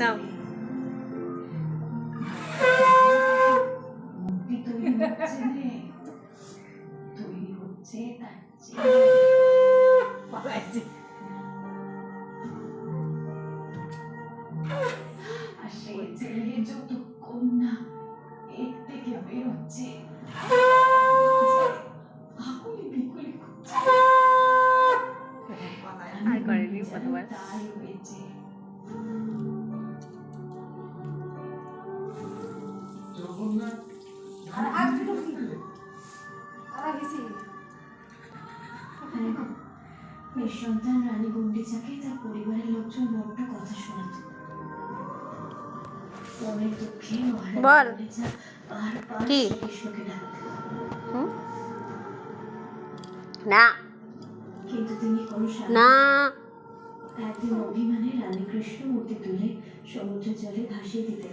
নাও। আর করেনি কতবার নিঃসন্তান রানী গুন্ডিচাকে তার পরিবারের লোকজন বড্ড কথা শোনাত। মনের দুঃখে মহারানী গুন্ডিচা বারবার শ্রীকৃষ্ণকে ডাকত না। কিন্তু তিনি কোনো না। একদিন অভিমানে রানীকৃষ্ণ মূর্তি তুলে সমুদ্রের জলে ভাসিয়ে দিতে